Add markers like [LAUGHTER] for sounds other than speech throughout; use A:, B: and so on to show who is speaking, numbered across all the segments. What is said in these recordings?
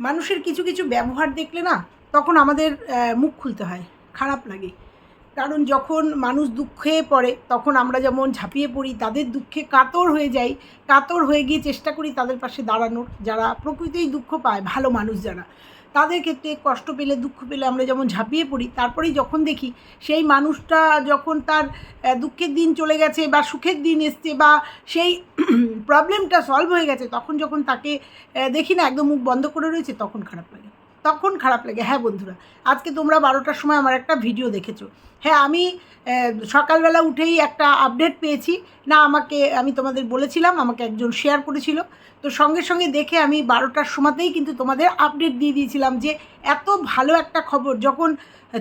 A: মানুষের কিছু কিছু ব্যবহার দেখলে না তখন আমাদের মুখ খুলতে হয় খারাপ লাগে। কারণ যখন মানুষ দুঃখে পড়ে, তখন আমরা যেমন ঝাঁপিয়ে পড়ি, তাদের দুঃখে কাতর হয়ে যাই, কাতর হয়ে গিয়ে চেষ্টা করি তাদের পাশে দাঁড়ানোর, যারা প্রকৃতিই দুঃখ পায়, ভালো মানুষ যারা। তাদের ক্ষেত্রে কষ্ট পেলে, দুঃখ পেলে আমরা যেমন ঝাঁপিয়ে পড়ি, তারপরেই যখন দেখি সেই মানুষটা যখন তার দুঃখের দিন চলে গেছে বা সুখের দিন এসছে বা সেই [CLEARS THROAT] প্রবলেমটা সলভ হয়ে গেছে, তখন যখন তাকে দেখি না, একদম মুখ বন্ধ করে রয়েছে, তখন খারাপ লাগে। তখন খারাপ লাগে। হ্যাঁ বন্ধুরা, আজকে তোমরা বারোটার সময় আমার একটা ভিডিও দেখেছ। হ্যাঁ আমি সকালবেলা উঠেই একটা আপডেট পেয়েছি। না, আমাকে, আমি তোমাদের বলেছিলাম, আমাকে একজন শেয়ার করেছিল। তো সঙ্গে সঙ্গে দেখে আমি বারোটার সময়তেই কিন্তু তোমাদের আপডেট দিয়ে দিয়েছিলাম যে এত ভালো একটা খবর যখন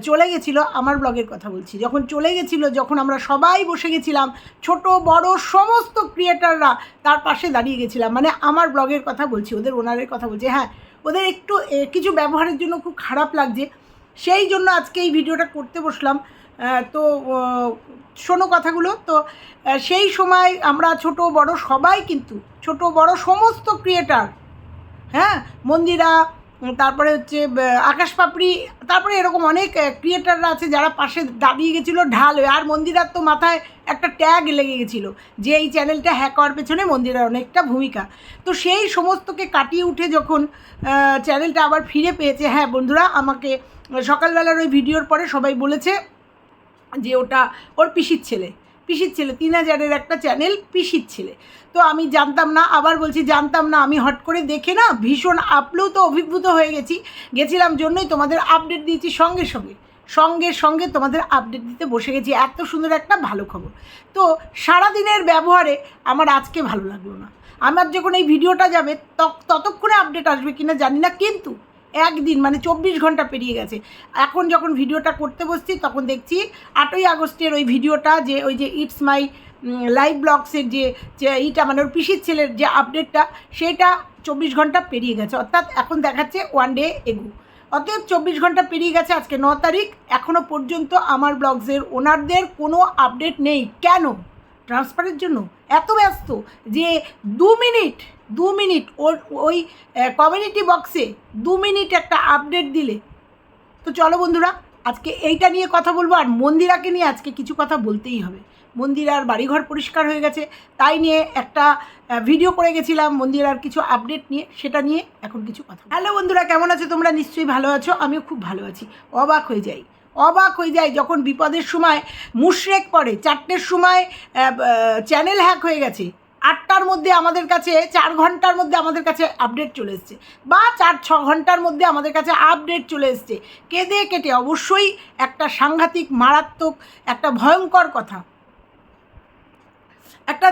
A: চলে গেছিল, আমার ব্লগের কথা বলছি, যখন চলে গেছিল, যখন আমরা সবাই বসে গেছিলাম, ছোট, বড়, সমস্ত ক্রিয়েটাররা তার পাশে দাঁড়িয়ে গেছিলাম। মানে আমার ব্লগের কথা বলছি, ওদের ওনারের কথা বলছি। হ্যাঁ ওদের একটু কিছু ব্যবহারের জন্য খুব খারাপ লাগছে। সেই জন্য আজকে এই ভিডিওটা করতে বসলাম। তো শোনো কথাগুলো। তো সেই সময় আমরা ছোট, বড় সবাই কিন্তু, ছোট, বড় সমস্ত ক্রিয়েটার হ্যাঁ মন্দিরা তারপরে হচ্ছে আকাশ পাপড়ি, তারপরে এরকম অনেক ক্রিয়েটাররা আছে যারা পাশে দাঁড়িয়ে গেছিল ঢাল হয়ে আর মন্দিরার তো মাথায় একটা ট্যাগ লেগে গেছিল যে এই চ্যানেলটা হ্যাক হওয়ার পেছনে মন্দিরার অনেকটা ভূমিকা। তো সেই সমস্তকে কাটিয়ে উঠে যখন চ্যানেলটা আবার ফিরে পেয়েছে হ্যাঁ বন্ধুরা, আমাকে সকালবেলার ওই ভিডিওর পরে সবাই বলেছে যে ওটা ওর পিসির ছেলে। পিসির ছেলে, তিন হাজারের একটা চ্যানেল পিসির ছেলে। তো আমি জানতাম না, আবার বলছি জানতাম না, আমি হট করে দেখে না, ভীষণ আপ্লুত অভিভূত হয়ে গেছি। গেছিলাম জন্যই তোমাদের আপডেট দিয়েছি সঙ্গে সঙ্গে। সঙ্গে সঙ্গে তোমাদের আপডেট দিতে বসে গেছি, এত সুন্দর একটা ভালো খবর। তো সারাদিনের ব্যবহারে আমার আজকে ভালো লাগল না। আমার যখন এই ভিডিওটা যাবে, তক- ততক্ষণে আপডেট আসবে কিনা জানি না, কিন্তু একদিন মানে চব্বিশ ঘণ্টা পেরিয়ে গেছে। এখন যখন ভিডিওটা করতে বসছি, তখন দেখছি আটই আগস্টের ওই ভিডিওটা যে, ওই যে ইটস মাই লাইভ ব্লগসের যে ইটা মানে ওর পিসির ছেলের যে আপডেটটা সেটা চব্বিশ ঘণ্টা পেরিয়ে গেছে। অর্থাৎ এখন দেখাচ্ছে ওয়ান ডে এগু অতএব চব্বিশ ঘণ্টা পেরিয়ে গেছে আজকে ন তারিখ। এখনও পর্যন্ত আমার ব্লগসের ওনারদের কোনো আপডেট নেই। কেন? ট্রান্সফারের জন্য। এত ব্যস্ত যে দু মিনিট দু মিনিট, ওর, ওই কমিউনিটি বক্সে দু মিনিট একটা আপডেট দিলে। তো চলো বন্ধুরা, আজকে এইটা নিয়ে কথা বলব, আর মন্দিরাকে নিয়ে আজকে কিছু কথা বলতেই হবে। মন্দিরার বাড়িঘর পরিষ্কার হয়ে গেছে, তাই নিয়ে একটা ভিডিও করে গেছিলাম মন্দিরার কিছু আপডেট নিয়ে, সেটা নিয়ে এখন কিছু কথা হ্যালো বন্ধুরা, কেমন আছো? তোমরা নিশ্চয়ই ভালো আছো, আমিও খুব ভালো আছি। অবাক হয়ে যাই, অবাক হয়ে যায় যখন বিপদের সময় মুশরেক পড়ে, চারটের সময় চ্যানেল হ্যাক হয়ে গেছে। আটটার মধ্যে আমাদের কাছে, চার ঘণ্টার মধ্যে আমাদের কাছে আপডেট চলে এসছে বা চার, ছ ঘণ্টার মধ্যে আমাদের কাছে আপডেট চলে এসছে। কেঁদে কেটে অবশ্যই একটা সাংঘাতিক, মারাত্মক, একটা ভয়ঙ্কর কথা। একটা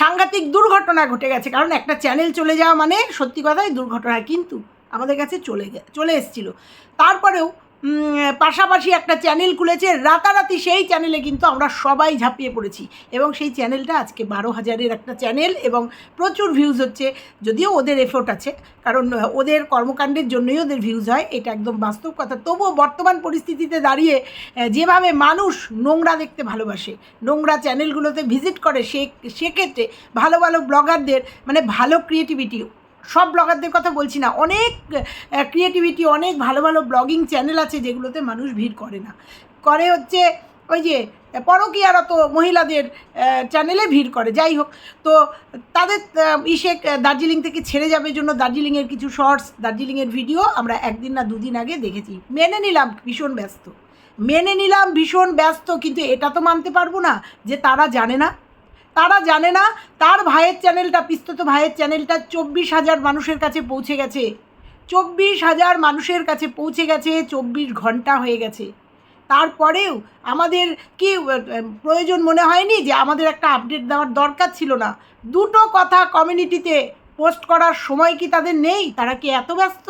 A: সাংঘাতিক দুর্ঘটনা ঘটে গেছে, কারণ একটা চ্যানেল চলে যাওয়া মানে সত্যি কথাই দুর্ঘটনা, কিন্তু আমাদের কাছে চলে চলে এসেছিল। তারপরেও পাশাপাশি একটা চ্যানেল খুলেছে। রাতারাতি সেই চ্যানেলে কিন্তু আমরা সবাই ঝাঁপিয়ে পড়েছি। এবং সেই চ্যানেলটা আজকে বারো হাজারের একটা চ্যানেল এবং প্রচুর ভিউজ হচ্ছে। যদিও ওদের এফোর্ট আছে, কারণ ওদের কর্মকাণ্ডের জন্যই ওদের ভিউজ হয়। এটা একদম বাস্তব কথা। তবুও বর্তমান পরিস্থিতিতে দাঁড়িয়ে যেভাবে মানুষ নোংরা দেখতে ভালোবাসে, নোংরা চ্যানেলগুলোতে ভিজিট করে, সে, সেক্ষেত্রে ভালো ভালো ব্লগারদের মানে ভালো ক্রিয়েটিভিটি সব ব্লগারদের কথা বলছি না। অনেক ক্রিয়েটিভিটি অনেক ভালো ভালো ব্লগিং চ্যানেল আছে যেগুলোতে মানুষ ভিড় করে না। করে হচ্ছে ওই যে পরকীয়ারত মহিলাদের চ্যানেলে ভিড় করে। যাই হোক, তো তাদের ইসে দার্জিলিং থেকে ছেড়ে যাবে জন্য দার্জিলিংয়ের কিছু শর্টস দার্জিলিংয়ের ভিডিও আমরা একদিন না দুদিন আগে দেখেছি। মেনে নিলাম, ভীষণ ব্যস্ত। মেনে নিলাম, ভীষণ ব্যস্ত, কিন্তু এটা তো মানতে পারব না যে তারা জানে না। তারা জানে না, তার ভাইয়ের চ্যানেলটা, পিস্তত ভাইয়ের চ্যানেলটা চব্বিশ হাজার মানুষের কাছে পৌঁছে গেছে। চব্বিশ হাজার মানুষের কাছে পৌঁছে গেছে, চব্বিশ ঘণ্টা হয়ে গেছে। তারপরেও আমাদের কি প্রয়োজন মনে হয়নি যে আমাদের একটা আপডেট দেওয়ার দরকার ছিল না? দুটো কথা কমিউনিটিতে পোস্ট করার সময় কি তাদের নেই? তারা কি এত ব্যস্ত?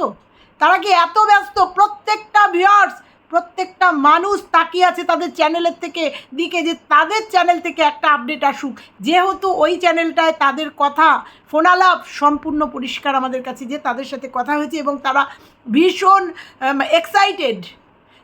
A: তারা কি এত ব্যস্ত? প্রত্যেকটা ভিউয়ার্স প্রত্যেকটা মানুষ তাকিয়ে আছে তাদের চ্যানেলের থেকে। দিকে যে তাদের চ্যানেল থেকে একটা আপডেট আসুক। যেহেতু ওই চ্যানেলটায় তাদের কথা ফোনালাপ সম্পূর্ণ পরিষ্কার আমাদের কাছে যে তাদের সাথে কথা হয়েছে এবং তারা ভীষণ এক্সাইটেড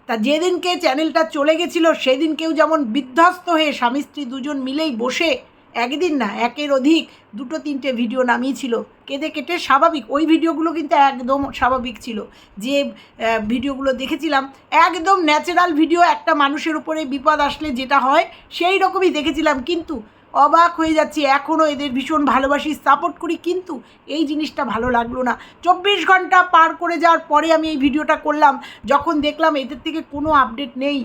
A: তা যেদিনকে চ্যানেলটা চলে গেছিল সেদিনকেও যেমন বিধ্বস্ত হয়ে স্বামী স্ত্রী দুজন মিলেই বসে একদিন না, একের অধিক দুটো তিনটে ভিডিও নামিয়েছিল। কেঁদে কেটে স্বাভাবিক, ওই ভিডিওগুলো কিন্তু একদম স্বাভাবিক ছিল। যে ভিডিওগুলো দেখেছিলাম, একদম ন্যাচারাল ভিডিও একটা মানুষের উপরে বিপদ আসলে যেটা হয়, সেই রকমই দেখেছিলাম। কিন্তু অবাক হয়ে যাচ্ছি এখনও এদের ভীষণ ভালোবাসি সাপোর্ট করি, কিন্তু এই জিনিসটা ভালো লাগল না। চব্বিশ ঘণ্টা পার করে যাওয়ার পরে আমি এই ভিডিওটা করলাম, যখন দেখলাম এদের থেকে কোনো আপডেট নেই।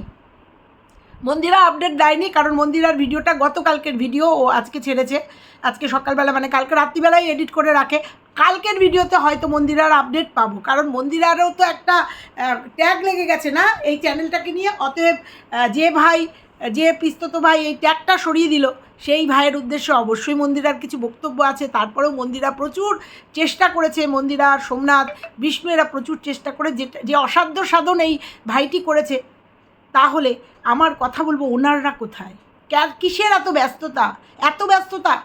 A: মন্দিরা আপডেট দেয়নি, কারণ মন্দিরার ভিডিওটা গতকালকের ভিডিও ও আজকে ছেড়েছে। আজকে সকালবেলা মানে কালকে রাত্রিবেলায় এডিট করে রাখে। কালকের ভিডিওতে হয়তো মন্দিরার আপডেট পাবো, কারণ মন্দিরারও তো একটা ট্যাগ লেগে গেছে না? এই চ্যানেলটাকে নিয়ে, অতএব যে ভাই, যে পিস্তত ভাই এই ট্যাগটা সরিয়ে দিল, সেই ভাইয়ের উদ্দেশ্যে অবশ্যই মন্দিরার কিছু বক্তব্য আছে। তারপরেও মন্দিরা প্রচুর চেষ্টা করেছে, মন্দিরা, সোমনাথ, বিষ্ণু, এরা প্রচুর চেষ্টা করে যেটা যে অসাধ্য সাধন এই ভাইটি করেছে তাহলে আমার কথা বলব ওনাররা কোথায়? কিসের এত ব্যস্ততা? এত ব্যস্ততা?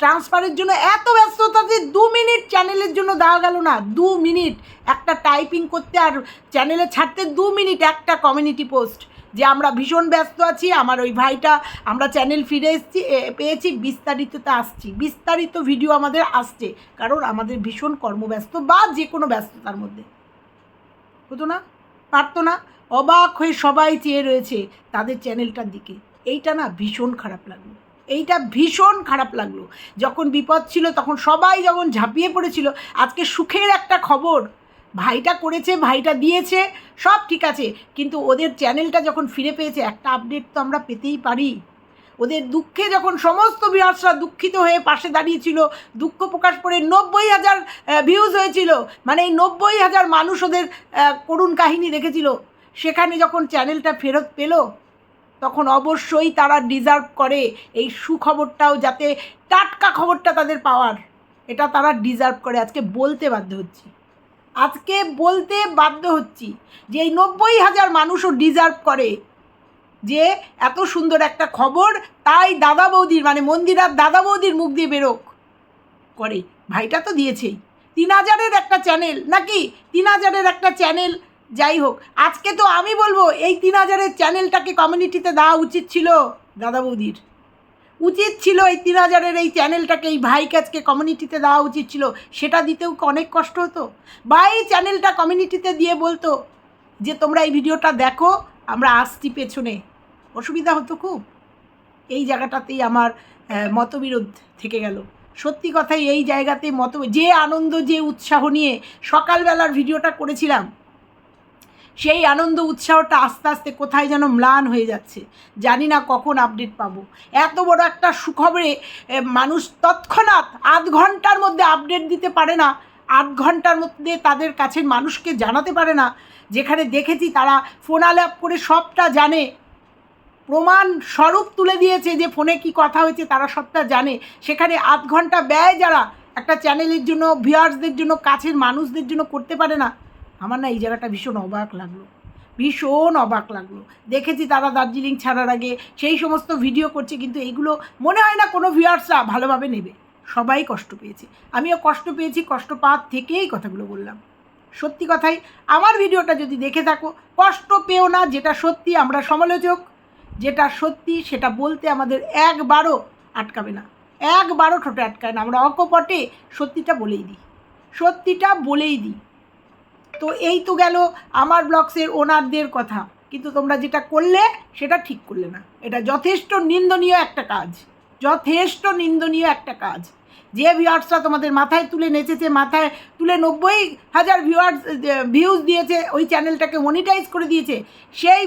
A: ট্রান্সফারের জন্য এত ব্যস্ততা যে দু মিনিট চ্যানেলের জন্য দেওয়া গেল না, দু মিনিট। একটা টাইপিং করতে আর চ্যানেলে ছাড়তে দু মিনিট একটা কমিউনিটি পোস্ট যে আমরা ভীষণ ব্যস্ত আছি, আমার ওই ভাইটা, আমরা চ্যানেল ফিরে এসেছি পেয়েছি, বিস্তারিততে আসছি। বিস্তারিত ভিডিও আমাদের আসছে, কারণ আমাদের ভীষণ কর্মব্যস্ত বা যে কোনো ব্যস্ততার মধ্যে। হতো না? পারতো না? অবাক হয়ে সবাই চেয়ে রয়েছে তাদের চ্যানেলটার দিকে। এইটা না ভীষণ খারাপ লাগল। এইটা ভীষণ খারাপ লাগল। যখন বিপদ ছিল তখন সবাই যখন ঝাঁপিয়ে পড়েছিল, আজকে সুখের একটা খবর। ভাইটা করেছে, ভাইটা দিয়েছে, সব ঠিক আছে। কিন্তু ওদের চ্যানেলটা যখন ফিরে পেয়েছে, একটা আপডেট তো আমরা পেতেই পারি। ওদের দুঃখে যখন সমস্ত বিহার্সরা দুঃখিত হয়ে পাশে দাঁড়িয়েছিল, দুঃখ প্রকাশ করে নব্বই হাজার ভিউজ হয়েছিল। মানে এই নব্বই হাজার মানুষ ওদের করুণ কাহিনী দেখেছিল। সেখানে যখন চ্যানেলটা ফেরত পেল, তখন অবশ্যই তারা ডিজার্ভ করে এই সুখবরটাও যাতে টাটকা খবরটা তাদের পাওয়ার। এটা তারা ডিজার্ভ করে আজকে বলতে বাধ্য হচ্ছি। আজকে বলতে বাধ্য হচ্ছি যে এই নব্বই হাজার মানুষও ডিজার্ভ করে যে এত সুন্দর একটা খবর তাই দাদা বৌদির মানে মন্দিরার দাদা বৌদির মুখ দিয়ে বেরোক করে। ভাইটা তো দিয়েছেই। তিন হাজারের একটা চ্যানেল নাকি? তিন হাজারের একটা চ্যানেল যাই হোক, আজকে তো আমি বলব, এই তিন হাজারের চ্যানেলটাকে কমিউনিটিতে দেওয়া উচিত ছিল দাদা বৌদির। উচিত ছিল এই তিন হাজারের এই চ্যানেলটাকে, এই ভাইকে আজকে কমিউনিটিতে দেওয়া উচিত ছিল। সেটা দিতেও অনেক কষ্ট হতো। বা এই চ্যানেলটা কমিউনিটিতে দিয়ে বলতো যে, তোমরা এই ভিডিওটা দেখো, আমরা আসছি পেছনে। অসুবিধা হতো খুব। এই জায়গাটাতেই আমার মতবিরোধ থেকে গেল। সত্যি কথাই এই জায়গাতে মত, যে আনন্দ, যে উৎসাহ নিয়ে সকালবেলার ভিডিওটা করেছিলাম সেই আনন্দ উৎসাহটা আস্তে আস্তে কোথায় যেন ম্লান হয়ে যাচ্ছে। জানি না কখন আপডেট পাবো। এত বড় একটা সুখবরে মানুষ তৎক্ষণাৎ আধ ঘণ্টার মধ্যে আপডেট দিতে পারে না। আধ ঘণ্টার মধ্যে তাদের কাছের মানুষকে জানাতে পারে না। যেখানে দেখেছি তারা ফোন আলাপ করে সবটা জানে। প্রমাণ স্বরূপ তুলে দিয়েছে যে ফোনে কি কথা হয়েছে তারা সবটা জানে। সেখানে আধ ঘণ্টা ব্যয় যারা একটা চ্যানেলের জন্য ভিউয়ার্সদের জন্য, কাছের মানুষদের জন্য করতে পারে না। আমার না এই জায়গাটা ভীষণ অবাক লাগল। ভীষণ অবাক লাগল। দেখেছি তারা দার্জিলিং ছাড়ার আগে সেই সমস্ত ভিডিও করছে, কিন্তু এইগুলো মনে হয় না কোনো ভিউয়ার্সরা ভালোভাবে নেবে। সবাই কষ্ট পেয়েছে। আমিও কষ্ট পেয়েছি, কষ্ট পাওয়ার থেকেই কথাগুলো বললাম। সত্যি কথাই, আমার ভিডিওটা যদি দেখে থাকো, কষ্ট পেও না, যেটা সত্যি আমরা সমালোচক, যেটা সত্যি সেটা বলতে আমাদের একবারও আটকাবে না। একবারও ঠোঁটে আটকায় না। আমরা অকপটে সত্যিটা বলেই দিই। সত্যিটা বলেই দিই। তো এই তো গেল আমার ব্লগসের ওনারদের কথা। কিন্তু তোমরা যেটা করলে, সেটা ঠিক করলে না। এটা যথেষ্ট নিন্দনীয় একটা কাজ। যথেষ্ট নিন্দনীয় একটা কাজ। যে ভিউয়ার্সরা তোমাদের মাথায় তুলে নেচেছে, মাথায় তুলে নব্বই হাজার ভিউয়ার্স ভিউজ দিয়েছে, ওই চ্যানেলটাকে মনিটাইজ করে দিয়েছে, সেই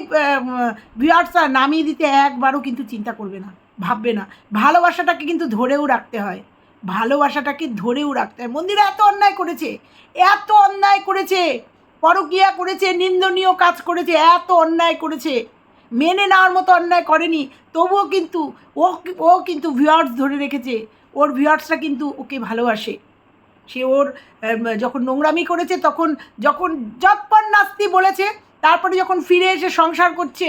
A: ভিউয়ার্সরা নামিয়ে দিতে একবারও কিন্তু চিন্তা করবে না, ভাববে না। ভালোবাসাটাকে কিন্তু ধরেও রাখতে হয়। ভালোবাসাটাকে ধরেও রাখতে হয়। মন্দিরা এত অন্যায় করেছে, এত অন্যায় করেছে, পরকিয়া করেছে, নিন্দনীয় কাজ করেছে, এত অন্যায় করেছে। মেনে নেওয়ার মতো অন্যায় করেনি, তবুও কিন্তু ও ও কিন্তু ভিউয়ার্স ধরে রেখেছে, ওর ভিউয়ার্সরা কিন্তু ওকে ভালোবাসে। সে ওর যখন নোংরামি করেছে, তখন যখন যৎপর নাস্তি বলেছে, তারপরে যখন ফিরে এসে সংসার করছে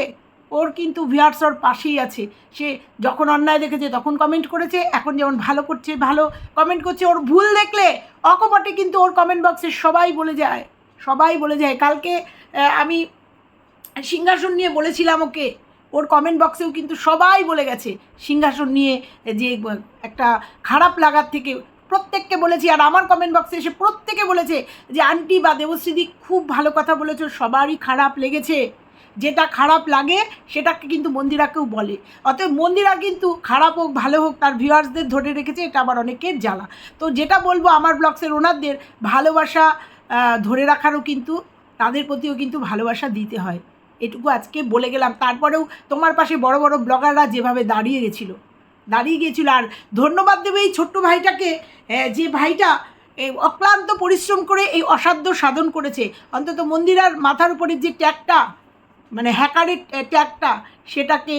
A: ওর কিন্তু ভিউয়ার্স ওর পাশেই আছে। সে যখন অন্যায় দেখেছে তখন কমেন্ট করেছে, এখন যেমন ভালো করছে, ভালো কমেন্ট করছে, ওর ভুল দেখলে অকপটে কিন্তু ওর কমেন্ট বক্সে সবাই বলে যায়, সবাই বলে যায়। কালকে আমি সিংহাসন নিয়ে বলেছিলাম ওকে, ওর কমেন্ট বক্সেও কিন্তু সবাই বলে গেছে, সিংহাসন নিয়ে যে একটা খারাপ লাগার থেকে প্রত্যেককে বলেছি, আর আমার কমেন্ট বক্সে এসে প্রত্যেকে বলেছে যে, আন্টি বা দেবশ্রীদি খুব ভালো কথা বলেছ, সবারই খারাপ লেগেছে। যেটা খারাপ লাগে, সেটাকে কিন্তু মন্দিরাকেও বলে। অতএব মন্দিরা কিন্তু খারাপ হোক, ভালো হোক, তার ভিউয়ার্সদের ধরে রেখেছে, এটা আবার অনেকের জ্বালা। তো যেটা বলব আমার ব্লগসের ওনারদের, ভালোবাসা ধরে রাখারও কিন্তু, তাদের প্রতিও কিন্তু ভালোবাসা দিতে হয়। এটুকু আজকে বলে গেলাম। তারপরেও তোমার পাশে বড় বড় ব্লগাররা যেভাবে দাঁড়িয়ে গেছিল, দাঁড়িয়ে গিয়েছিল আর ধন্যবাদ দেবে এই ছোট্ট ভাইটাকে যে ভাইটা এই অক্লান্ত পরিশ্রম করে এই অসাধ্য সাধন করেছে। অন্তত মন্দিরার মাথার উপরে যে ট্যাগটা মানে হ্যাকারের ট্যাগটা সেটাকে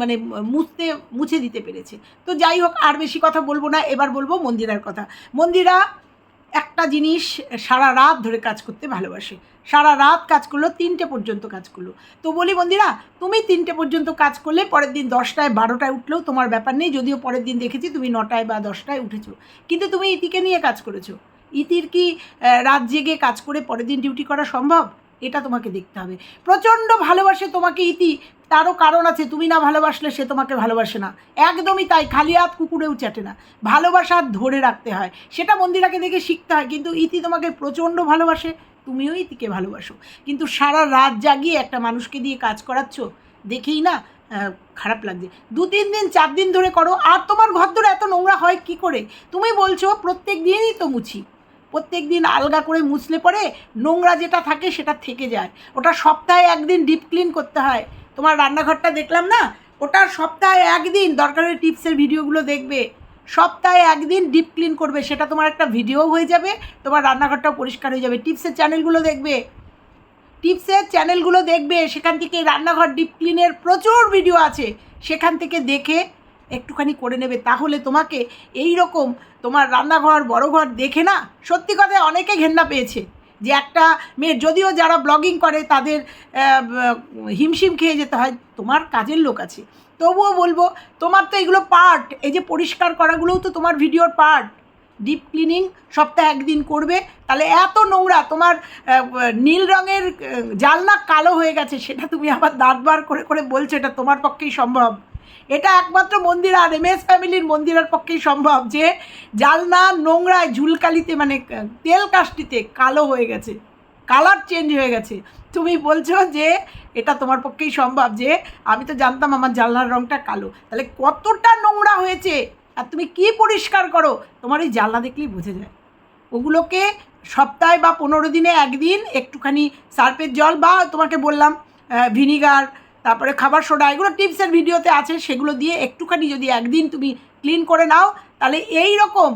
A: মানে মুছতে, মুছে দিতে পেরেছে। তো যাই হোক, আর বেশি কথা বলব না, এবার বলব মন্দিরার কথা। মন্দিরা একটা জিনিস সারা রাত ধরে কাজ করতে ভালোবাসে। সারা রাত কাজ করল, তিনটে পর্যন্ত কাজ করল। তো বলি মন্দিরা, তুমি তিনটে পর্যন্ত কাজ করলে পরের দিন দশটায়, বারোটায় উঠলেও তোমার ব্যাপার নেই, যদিও পরের দিন দেখেছি তুমি নটায় বা দশটায় উঠেছো। কিন্তু তুমি ইতিকে নিয়ে কাজ করেছ। ইতির কি রাত জেগে কাজ করে পরের দিন ডিউটি করা সম্ভব? এটা তোমাকে দেখতে হবে। প্রচণ্ড ভালোবাসে তোমাকে ইতি, তারও কারণ আছে, তুমি না ভালোবাসলে সে তোমাকে ভালোবাসে না। একদমই তাই, খালি হাত কুকুরেও চাটে না। ভালোবাসা ধরে রাখতে হয়। সেটা মন্দিরাকে দেখে শিখতে হয়, কিন্তু ইতি তোমাকে প্রচণ্ড ভালোবাসে, তুমিও ইতিকে ভালোবাসো। কিন্তু সারা রাত জাগিয়ে একটা মানুষকে দিয়ে কাজ করাচ্ছ, দেখেই না খারাপ লাগছে। দু তিন দিন, চার দিন ধরে করো, আর তোমার ঘর ধরে এত নোংরা হয় কি করে? তুমি বলছো, প্রত্যেক দিনই তো মুছি। প্রত্যেক দিন আলগা করে মুছলে পরে নোংরা যেটা থাকে সেটা থেকে যায়। ওটা সপ্তাহে একদিন ডিপ ক্লিন করতে হয়। তোমার রান্নাঘরটা দেখলাম না? ওটা সপ্তাহে একদিন দরকারের টিপসের ভিডিওগুলো দেখবে। সপ্তাহে একদিন ডিপ ক্লিন করবে। সেটা তোমার একটা ভিডিও হয়ে যাবে, তোমার রান্নাঘরটাও পরিষ্কার হয়ে যাবে। টিপসের চ্যানেলগুলো দেখবে। টিপসের চ্যানেলগুলো দেখবে। সেখান থেকে রান্নাঘর ডিপ ক্লিনের প্রচুর ভিডিও আছে। সেখান থেকে দেখে একটুখানি করে নেবে। তাহলে তোমাকে এই রকম তোমার রান্নাঘর বড় ঘর দেখে না সত্যি কথায় অনেকে ঘেন্না পেয়েছে যে একটা মেয়ে, যদিও যারা ব্লগিং করে তাদের হিমশিম খেয়ে যেতে হয়, তোমার কাজের লোক আছে। তবুও বলব, তোমার তো এগুলো পার্ট এই যে পরিষ্কার করাগুলোও তো তোমার ভিডিওর পার্ট ডিপ ক্লিনিং সপ্তাহে একদিন করবে, তাহলে এত নোংরা, তোমার নীল রঙের জালনা কালো হয়ে গেছে, সেটা তুমি আবার দাঁত বার করে করে বলছো, এটা তোমার পক্ষেই সম্ভব। এটা একমাত্র মন্দির আর এম এস ফ্যামিলির মন্দিরের পক্ষেই সম্ভব যে জালনা নোংরায় ঝুলকালিতে মানে তেল কাষ্টিতে কালো হয়ে গেছে, কালার চেঞ্জ হয়ে গেছে। তুমি বলছো যে এটা তোমার পক্ষেই সম্ভব যে আমি তো জানতাম আমার জানলার রঙটা কালো। তাহলে কতটা নোংরা হয়েছে? আর তুমি কি পরিষ্কার করো? তোমার এই জানলা দেখলেই বোঝা যায়। ওগুলোকে সপ্তাহে বা পনেরো দিনে একদিন একটুখানি সার্ফের জল বা তোমাকে বললাম ভিনিগার তারপরে খাবার সোডা, এগুলো টিপসের ভিডিওতে আছে, সেগুলো দিয়ে একটুখানি যদি একদিন তুমি ক্লিন করে নাও, তাহলে এই রকম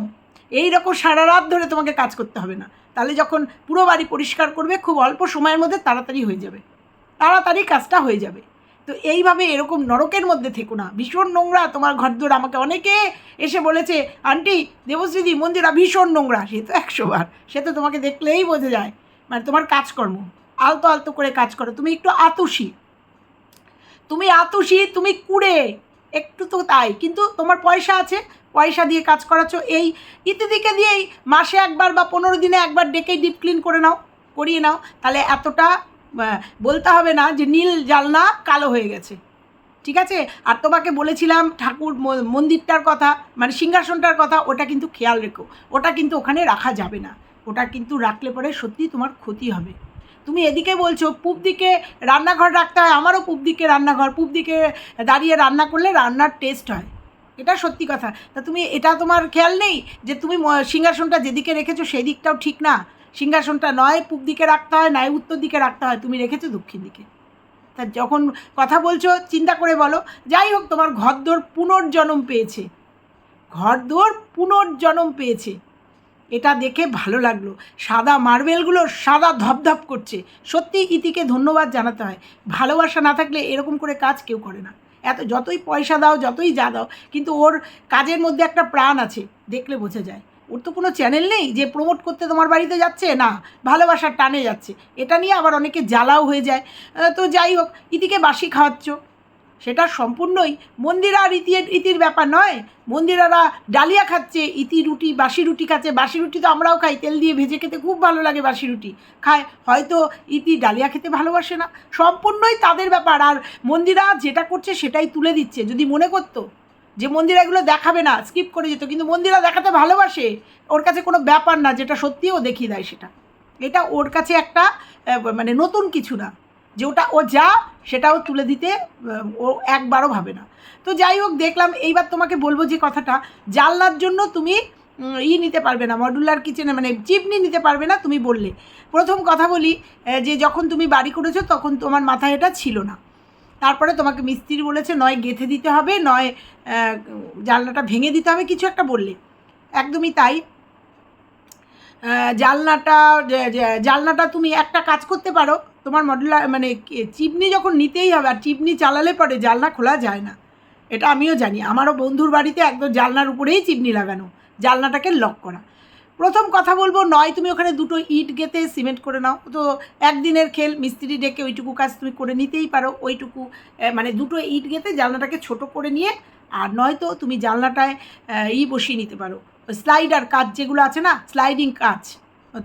A: এই রকম সারা রাত ধরে তোমাকে কাজ করতে হবে না। তাহলে যখন পুরো বাড়ি পরিষ্কার করবে, খুব অল্প সময়ের মধ্যে তাড়াতাড়ি হয়ে যাবে। তাড়াতাড়ি কাজটা হয়ে যাবে। তো এইভাবে এরকম নরকের মধ্যে থেকো না। ভীষণ নোংরা তোমার ঘরদোর আমাকে অনেকে এসে বলেছে, আন্টি, দেবশ্রীদি, মন্দিরা ভীষণ নোংরা। সে তো একশো বার সে তো তোমাকে দেখলেই বোঝা যায়। মানে তোমার কাজকর্ম। আলতো আলতো করে কাজ করো। তুমি একটু আতুষি তুমি আতুষি তুমি কুড়ে। একটু তো তাই। কিন্তু তোমার পয়সা আছে, পয়সা দিয়ে কাজ করাচ্ছ। এই ইত্যাদিকে দিয়েই মাসে একবার বা পনেরো দিনে একবার ডেকে ডিপ ক্লিন করে নাও, করিয়ে নাও। তাহলে এতটা বলতে হবে না যে নীল জালনা কালো হয়ে গেছে। ঠিক আছে? আর তোমাকে বলেছিলাম ঠাকুর মন্দিরটার কথা মানে সিংহাসনটার কথা, ওটা কিন্তু খেয়াল রেখো। ওটা কিন্তু ওখানে রাখা যাবে না। ওটা কিন্তু রাখলে পরে সত্যি তোমার ক্ষতি হবে। তুমি এদিকে বলছো, পূব দিকে রান্নাঘর রাখতে হয়, আমারও পূব দিকে রান্নাঘর, পূব দিকে দাঁড়িয়ে রান্না করলে রান্নার টেস্ট হয়। এটা সত্যি কথা। তা তুমি, এটা তোমার খেয়াল নেই যে তুমি সিংহাসনটা যেদিকে রেখেছো সেই দিকটাও ঠিক না? সিংহাসনটা নয়, পূব দিকে রাখতে হয়, নয়, উত্তর দিকে রাখতে হয়, তুমি রেখেছো দক্ষিণ দিকে। তা যখন কথা বলছো, চিন্তা করে বলো। যাই হোক, তোমার ঘরদোর পুনর্জন্ম পেয়েছে। ঘরদোর পুনর্জন্ম পেয়েছে। এটা দেখে ভালো লাগল। সাদা মার্বেলগুলো সাদা ধপধপ করছে। সত্যি ইতিকে ধন্যবাদ জানাতে হয়। ভালোবাসা না থাকলে এরকম করে কাজ কেউ করে না। এত, যতই পয়সা দাও, যতই যা দাও, কিন্তু ওর কাজের মধ্যে একটা প্রাণ আছে, দেখলে বোঝা যায়। ওর তো কোনো চ্যানেল নেই যে প্রমোট করতে তোমার বাড়িতে যাচ্ছে? না, ভালোবাসার টানে যাচ্ছে। এটা নিয়ে আবার অনেকে জ্বালাও হয়ে যায়। তো যাই হোক, ইতিকে বাসি খাওয়াচ্ছ। সেটা সম্পূর্ণই মন্দিরা আর ইতি ইতির ব্যাপার নয়। মন্দিরারা ডালিয়া খাচ্ছে, ইতি রুটি, বাসি রুটি খাচ্ছে। বাসি রুটি তো আমরাও খাই, তেল দিয়ে ভেজে খেতে খুব ভালো লাগে বাসি রুটি। খায়, হয়তো ইতি ডালিয়া খেতে ভালোবাসে না। সম্পূর্ণই তাদের ব্যাপার। আর মন্দিরা যেটা করছে সেটাই তুলে দিচ্ছে, যদি মনে করতো যে মন্দিরা এগুলো দেখাবে না স্কিপ করে যেত। কিন্তু মন্দিরা দেখাতে ভালোবাসে, ওর কাছে কোনো ব্যাপার না, যেটা সত্যি ও দেখিয়ে দেয় সেটা। এটা ওর কাছে একটা মানে নতুন কিছু না। যে ওটা ও যা, সেটাও তুলে দিতে ও একবারও ভাবে না। তো যাই হোক, দেখলাম, এইবার তোমাকে বলব যে কথাটা, জানলার জন্য তুমি ই নিতে পারবে না মডুলার কিচেনে মানে চিপনি নিতে পারবে না তুমি বললে। প্রথম কথা বলি যে যখন তুমি বাড়ি করেছ, তখন তোমার মাথায় এটা ছিল না। তারপরে তোমাকে মিস্ত্রি বলেছে, নয় গেঁথে দিতে হবে, নয় জানলাটা ভেঙে দিতে হবে, কিছু একটা বললে। একদমই তাই। জানলাটা জানলাটা তুমি একটা কাজ করতে পারো তোমার মডুলার মানে চিমনি যখন নিতেই হবে, আর চিমনি চালালে পরে জানলা খোলা যায় না। এটা আমিও জানি। আমারও বন্ধুর বাড়িতে একদম জানলার উপরেই চিমনি লাগানো জানলাটাকে লক করা। প্রথম কথা বলব, নয়, তুমি ওখানে দুটো ইট গেতে সিমেন্ট করে নাও। তো একদিনের খেল, মিস্ত্রি ডেকে ওইটুকু কাজ তুমি করে নিতেই পারো। ওইটুকু মানে দুটো ইট গেতে জানলাটাকে ছোট করে নিয়ে, আর নয়তো তুমি জানলাটায় ই বসিয়ে নিতে পারো। স্লাইডার কাজ যেগুলো আছে না স্লাইডিং কাজ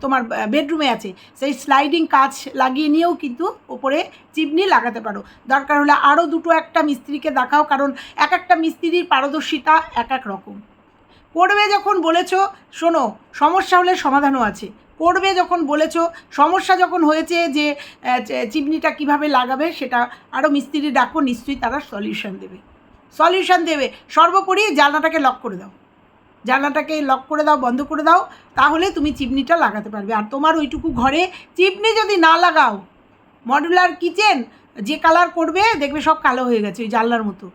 A: তোমার বেডরুমে আছে। সেই স্লাইডিং কাজ লাগিয়ে নিয়েও কিন্তু ওপরে চিমনি লাগাতে পারো। দরকার হলে আরও দুটো একটা মিস্ত্রিকে দেখাও, কারণ এক একটা মিস্ত্রির পারদর্শিতা এক এক রকম। করবে যখন বলেছ, শোনো, সমস্যা হলে সমাধানও আছে। করবে যখন বলেছ, সমস্যা যখন হয়েছে যে চিমনিটা কীভাবে লাগাবে, সেটা আরও মিস্ত্রি ডাকো, নিশ্চয়ই তারা সলিউশন দেবে। সলিউশন দেবে। সর্বোপরি জানলাটাকে লক করে দাও। জানলাটাকে লক করে দাও, বন্ধ করে দাও, তাহলে তুমি চিমনিটা লাগাতে পারবে। আর তোমার ওইটুকু ঘরে চিমনি যদি না লাগাও মডুলার কিচেন যে কালার করবে, দেখবে সব কালো হয়ে গেছে ওই জানলার মতো।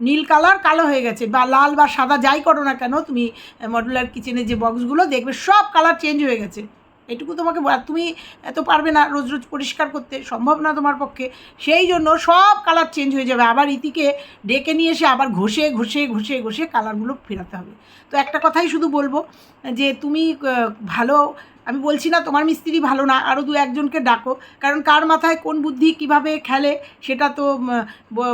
A: নীল কালার কালো হয়ে গেছে, বা লাল বা সাদা যাই করো না কেন, তুমি মডুলার কিচেনের যে বক্সগুলো দেখবে সব কালার চেঞ্জ হয়ে গেছে। এটুকু তোমাকে তুমি এত পারবে না রোজ রোজ পরিষ্কার করতে, সম্ভব না তোমার পক্ষে। সেই জন্য সব কালার চেঞ্জ হয়ে যাবে। আবার ইতিকে ডেকে নিয়ে এসে আবার ঘষে ঘষে ঘষে ঘষে কালারগুলো ফেরাতে হবে। তো একটা কথাই শুধু বলব যে তুমি ভালো আমি বলছি না তোমার মিস্ত্রি ভালো না আরও দু একজনকে ডাকো। কারণ কার মাথায় কোন বুদ্ধি কীভাবে খেলে সেটা তো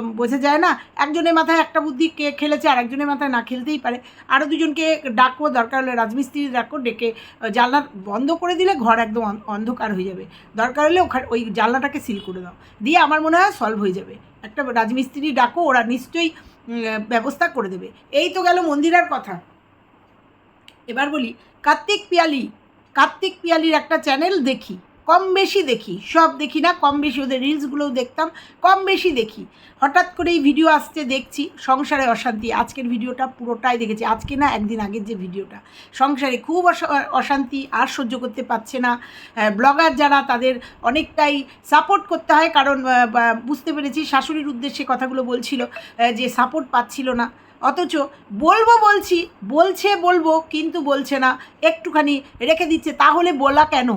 A: বোঝা যায় না। একজনের মাথায় একটা বুদ্ধি কে খেলেছে আর একজনের মাথায় না খেলতেই পারে। আরও দুজনকে ডাকো, দরকার হলে রাজমিস্ত্রি ডাকো, ডেকে জানলা বন্ধ করে দিলে ঘর একদম অন- অন্ধকার হয়ে যাবে। দরকার হলে ওখানে, ওই জানলাটাকে সিল করে দাও। দিয়ে আমার মনে হয় সলভ হয়ে যাবে। একটা রাজমিস্ত্রি ডাকো, ওরা নিশ্চয়ই ব্যবস্থা করে দেবে। এই তো গেল মন্দিরার কথা। এবার বলি, কার্তিক পিয়ালি কার্তিক পিয়ালির একটা চ্যানেল দেখি, কম বেশি দেখি, সব দেখি না, কম বেশি ওদের রিলসগুলোও দেখতাম, কম বেশি দেখি। হঠাৎ করে এই ভিডিও আসছে, দেখছি, সংসারে অশান্তি, আজকের ভিডিওটা পুরোটাই দেখেছি, আজকে না একদিন আগের যে ভিডিওটা সংসারে খুব অশা- অশান্তি, আর সহ্য করতে পারছে না। ব্লগার যারা, তাদের অনেকটাই সাপোর্ট করতে হয়, কারণ বুঝতে পেরেছি, শাশুড়ির উদ্দেশ্যে কথাগুলো বলছিল যে সাপোর্ট পাচ্ছিল না। অথচ বলব বলছি, বলছে বলব, কিন্তু বলছে না। একটুখানি রেখে দিচ্ছে, তাহলে বলা কেন?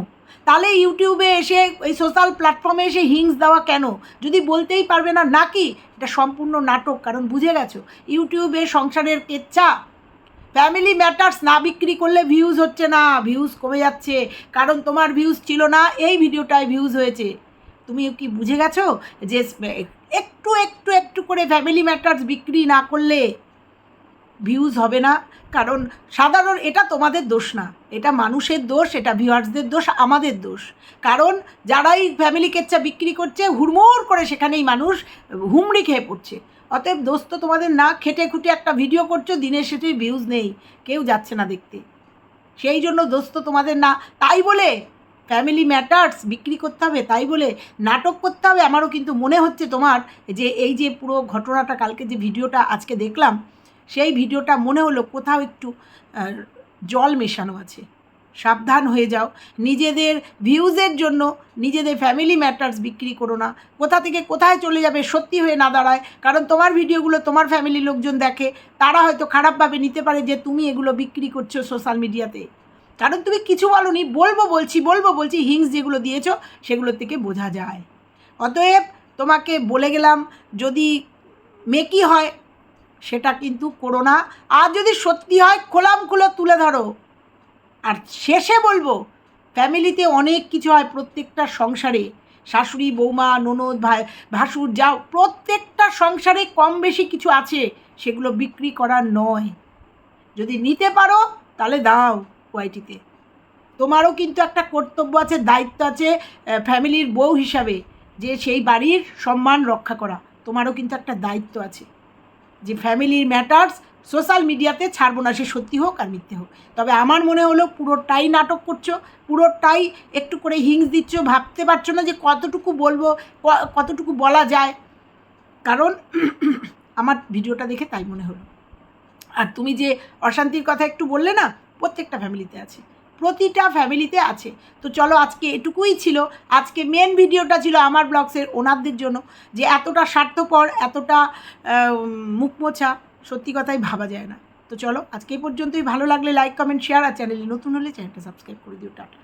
A: তাহলে ইউটিউবে এসে, এই সোশ্যাল প্ল্যাটফর্মে এসে হিংস দেওয়া কেন? যদি বলতেই পারবে না নাকি এটা সম্পূর্ণ নাটক, কারণ বুঝে গেছো ইউটিউবে সংসারের কেচ্ছা। ফ্যামিলি ম্যাটার্স না বিক্রি করলে ভিউজ হচ্ছে না ভিউজ কমে যাচ্ছে। কারণ তোমার ভিউজ ছিল না, এই ভিডিওটায় ভিউজ হয়েছে। তুমি কি বুঝে গেছো? যে, একটু একটু একটু করে ফ্যামিলি ম্যাটার্স বিক্রি না করলে ভিউজ হবে না। কারণ সাধারণ এটা তোমাদের দোষ না। এটা মানুষের দোষ, এটা ভিউয়ার্সদের দোষ, আমাদের দোষ। কারণ যারাই ফ্যামিলি কেচ্চা বিক্রি করছে, হুড়মুড় করে সেখানেই মানুষ হুমড়ি খেয়ে পড়ছে। অতএব দোষ তো তোমাদের না, খেটে খুঁটে একটা ভিডিও করছ, দিনের শেষে ভিউজ নেই। কেউ যাচ্ছে না দেখতে। সেই জন্য দোষ তো তোমাদের না। তাই বলে ফ্যামিলি ম্যাটার্স বিক্রি করতে হবে, তাই বলে নাটক করতে হবে, আমারও কিন্তু মনে হচ্ছে তোমার যে এই যে পুরো ঘটনাটা, কালকে যে ভিডিওটা আজকে দেখলাম সেই ভিডিওটা মনে হলো কোথাও একটু জল মেশানো আছে। সাবধান হয়ে যাও। নিজেদের ভিউজের জন্য নিজেদের ফ্যামিলি ম্যাটার্স বিক্রি করো না। কোথা থেকে কোথায় চলে যাবে সত্যি হয়ে না দাঁড়ায়। কারণ তোমার ভিডিওগুলো তোমার ফ্যামিলি লোকজন দেখে, তারা হয়তো খারাপভাবে নিতে পারে যে তুমি এগুলো বিক্রি করছ সোশ্যাল মিডিয়াতে কারণ তুমি কিছু বলনি, বলব বলছি বলব বলছি হিংস যেগুলো দিয়েছ সেগুলোর থেকে বোঝা যায়। অতএব তোমাকে বলে গেলাম, যদি মেকি হয় সেটা কিন্তু করো না। আর যদি সত্যি হয়, খোলাম খুলো তুলে ধরো। আর শেষে বলব, ফ্যামিলিতে অনেক কিছু হয় প্রত্যেকটা সংসারে। শাশুড়ি, বৌমা, ননদ, ভাই, ভাসুর, যাও, প্রত্যেকটা সংসারে কম বেশি কিছু আছে, সেগুলো বিক্রি করার নয়। যদি নিতে পারো, তাহলে দাও ওয়াইটিতে। তোমারও কিন্তু একটা কর্তব্য আছে, দায়িত্ব আছে ফ্যামিলির বউ হিসাবে, যে সেই বাড়ির সম্মান রক্ষা করা। তোমারও কিন্তু একটা দায়িত্ব আছে। যে ফ্যামিলির ম্যাটার্স সোশ্যাল মিডিয়াতে ছাড়বো না, সে সত্যি হোক আর মিথ্যে হোক। তবে আমার মনে হলো পুরোটাই নাটক করছ, পুরোটাই একটু করে হিংস দিচ্ছ, ভাবতে পারছ না যে কতটুকু বলব কতটুকু বলা যায়। কারণ [CLEARS THROAT] আমার ভিডিওটা দেখে তাই মনে হলো। আর তুমি যে অশান্তির কথা একটু বললে না, প্রত্যেকটা ফ্যামিলিতে আছে। প্রতিটা ফ্যামিলিতে আছে। তো চলো আজকে এটুকুই ছিল। আজকে মেন ভিডিওটা ছিল আমার ব্লগসের ওনারদের জন্য। যে এতটা স্বার্থপর, এতটা মুখমোছা সত্যি কথাই ভাবা যায় না। তো চলো আজকে পর্যন্তই। ভালো লাগলে লাইক কমেন্ট শেয়ার আর চ্যানেলে নতুন হলে চ্যানেলটা সাবস্ক্রাইব করে দিও, টাটা।